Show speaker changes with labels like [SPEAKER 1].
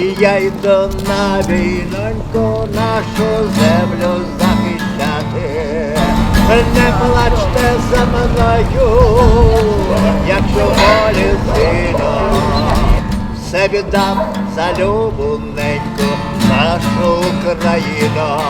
[SPEAKER 1] І я йду на війноньку нашу землю захищати. Не плачте за мною, якщо волі сина. Все віддам за любу неньку нашу Україну.